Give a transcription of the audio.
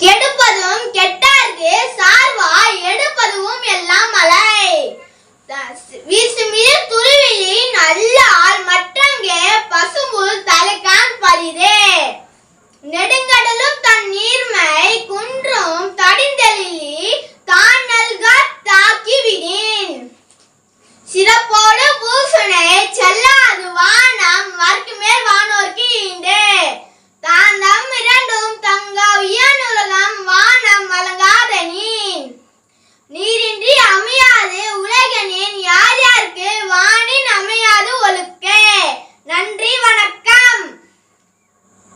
கெடுப்பதும் கெட்டார்க்கு சார்வா எடுப்பதும் எல்லாம் மலை விசுமிழு துருவிலி நல்லால் மற்றங்கே பசும்புல் தலைக்கான் பரிதே. நெடுங்கடலும் தன் நீர்மை குன்றும் தடிந்தெழிலி தான் நல்க தாக்கிவிடேன். சிறப்போடு பூசனை செல்லாதுவா வானம் வர்க்க